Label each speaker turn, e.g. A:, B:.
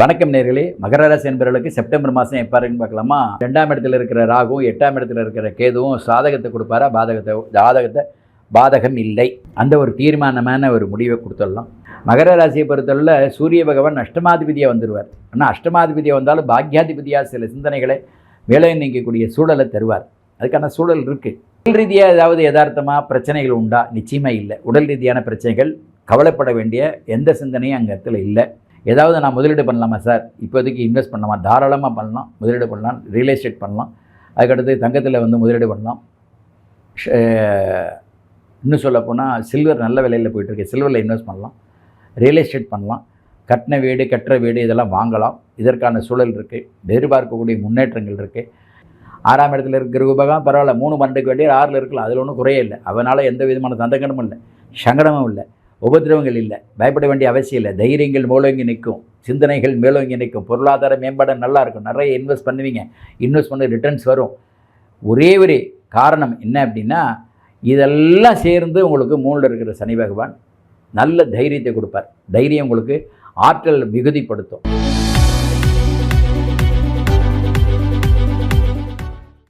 A: வணக்கம் நேர்களே. மகர ராசி என்பவர்களுக்கு செப்டம்பர் மாதம் எப்பாருன்னு பார்க்கலாமா? ரெண்டாம் இடத்துல இருக்கிற ராகும் எட்டாம் இடத்துல இருக்கிற கேதுவும் சாதகத்தை கொடுப்பாரா? பாதகத்தை ஜாதகத்தை பாதகம் இல்லை. அந்த ஒரு தீர்மானமான ஒரு முடிவை கொடுத்துடலாம். மகர ராசியை பொறுத்தவரையில் சூரிய பகவான் அஷ்டமாதிபதியாக வந்துடுவார் ஆனால் அஷ்டமாதிபதியாக வந்தாலும் பாக்யாதிபதியாக சில சிந்தனைகளை வேலை நீக்கக்கூடிய சூழலை தருவார். அதுக்கான சூழல் இருக்குது உடல் ரீதியாக ஏதாவது யதார்த்தமாக பிரச்சனைகள் உண்டா? நிச்சயமாக இல்லை. உடல் ரீதியான பிரச்சனைகள் கவலைப்பட வேண்டிய எந்த சிந்தனையும் அங்கே இடத்துல இல்லை. ஏதாவது நான் முதலீடு பண்ணலாமா சார்? இப்போதைக்கு இன்வெஸ்ட் பண்ணலாமா? தாராளமாக பண்ணலாம். முதலீடு பண்ணலாம். ரியல் எஸ்டேட் பண்ணலாம். அதுக்கடுத்து தங்கத்தில் வந்து முதலீடு பண்ணலாம். இன்னும் சொல்லப்போனால் சில்வர் நல்ல விலையில் போயிட்டுருக்கு. சில்வரில் இன்வெஸ்ட் பண்ணலாம். ரியல் எஸ்டேட் பண்ணலாம். கட்டின வீடு கட்டுற வீடு இதெல்லாம் வாங்கலாம். இதற்கான சூழல் இருக்குது எதிர்பார்க்கக்கூடிய முன்னேற்றங்கள் இருக்குது ஆறாம் இடத்துல இருக்கிற உபகம் பரவாயில்ல. மூணு பன்னெண்டுக்கு வேண்டிய ஆறில் இருக்கலாம். அதில் ஒன்றும் குறையே இல்லை. அவனால் எந்த விதமான சந்தகனமும் இல்லை. சங்கடமும் இல்லை. உபதிரவங்கள் இல்லை. பயப்பட வேண்டிய அவசியம் இல்லை. தைரியங்கள் மேலோங்கி நிற்கும். சிந்தனைகள் மேலோங்கி நிற்கும். பொருளாதார மேம்பாடு நல்லா இருக்கும். நிறைய இன்வெஸ்ட் பண்ணுவீங்க. இன்வெஸ்ட் பண்ண ரிட்டர்ன்ஸ் வரும். ஒரே ஒரு காரணம் என்ன அப்படின்னா இதெல்லாம் சேர்ந்து உங்களுக்கு மூணில் இருக்கிற சனி பகவான் நல்ல தைரியத்தை கொடுப்பார். தைரியம் உங்களுக்கு ஆற்றல் மிகுதிப்படுத்தும்.